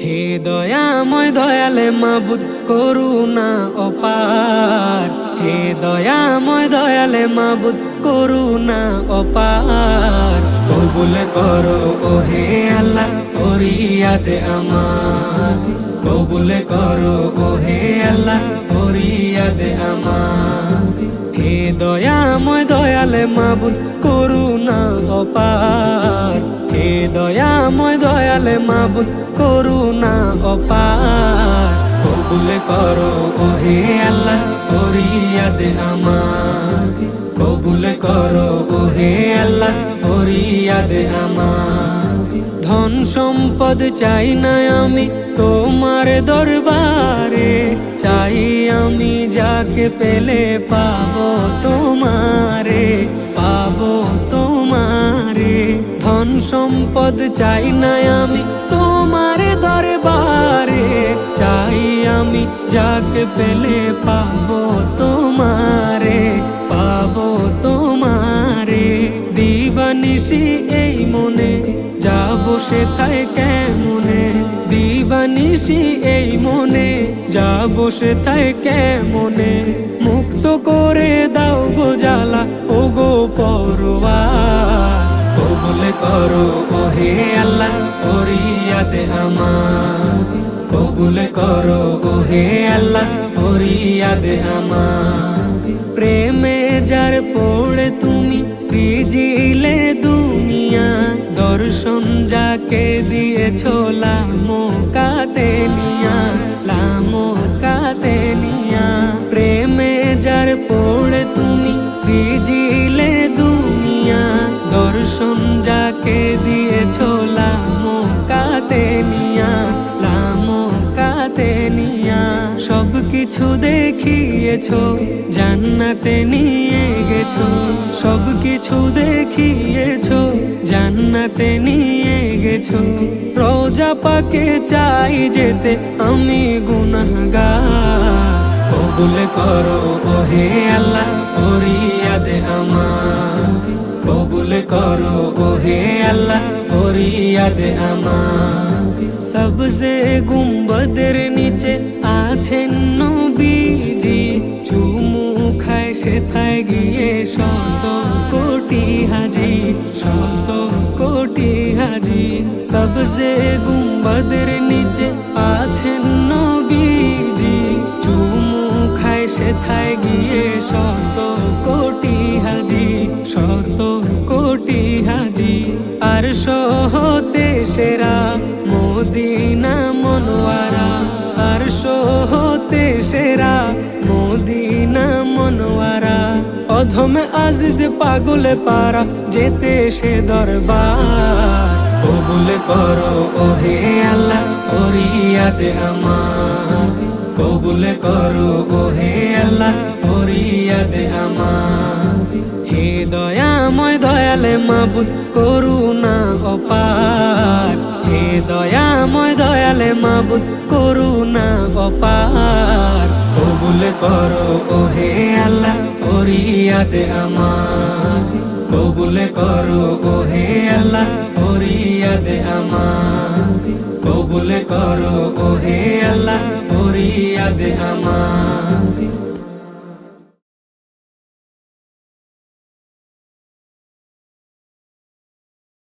হে দয়াময় দয়ালে মাবুদ, করুণা অপার। হে দয়াময় দয়ালে মাবুদ, করুণা অপার। কবুল করো ও হে আল্লাহ, ফরিয়াদে আমার। কবুল করো ও হে আল্লাহ, ফরিয়াদে আমার। হে দয়াময় দয়ালে মাবুদ, করুণা অপার। হে দয়াময় দয়ালে মাবুদ, করুণা অপার। কবুল করো ও হে আল্লাহ, ফরিয়াদে আমার কবুল করো ও হে আল্লাহ, ফরিয়াদে আমার ধন সম্পদ চাই না আমি তোমার দরবারে, চাই আমি যাকে পেলে পাবো তোমারে ধন সম্পদ চাই না আমি, তোমার দরবারে চাই আমি। যাকে পেলে পাবো তোমারে পাবো তোমারে। দিবানিসি এই মনে, যাব সেথায় কেমনে? দিবানিসি এই মনে, যাব সেথায় কেমনে? মুক্ত করে দাও গো জ্বালা ও গো পরোয়া। করো ও হে আল্লাহ, ফরিয়াদে আমার। কবুল করো ও হে আল্লাহ, ফরিয়াদে আমার। প্রেমে যার পড়ে তুমি, সৃজিলে দুনিয়া। দর্শন যাকে দিয়েছ লামো কাতে নিয়া লামো কাতে নিয়া। প্রেমে যার পড়ে তুমি, সৃজিলে যাকে দিয়েছ লামো কাতে নিয়া, লামো কাতে নিয়া। সব কিছু দেখিয়েছ, জান্নাতে নিয়ে গেছো। সব কিছু দেখিয়েছ, জান্নাতে নিয়ে গেছো। রোজা পাকে চাই যেতে আমি গুনাহগার। কবুল করো ফরিয়াদে আমার সবসে গুম্বদের নিচে আছেন নবীজি চুমু খায় সেথায় গিয়ে শত কোটি হাজি শত কোটি হাজি সবসে গুম্বদের নিচে আছেন চুমু খায় সেথায় গিয়ে শত কোটি হাজি, শত কোটি হাজি। আর সহতে সেরা মোদিনা মনোয়ারা, আর সহতে সেরা মোদিনা মনোয়ারা। অধমে আজিজ পাগলে পারা, যেতে সে দরবার। কবুল করো ও হে আল্লাহ, ফরিয়াদে আমার। কবুল করো ও হে আল্লাহ ফরিয়াদে আমার। হে দয়াময় দয়ালে মাবুদ, করুণা অপার। হে দয়াময় দয়ালে মাবুদ, করুণা অপার। কবুল করো ও হে আল্লাহ ফরিয়াদে আমার। কবুল করো ও হে আল্লাহ ফরিয়াদে আমার। কবুল করো ও হে আল্লাহ ফরিয়াদে আমার।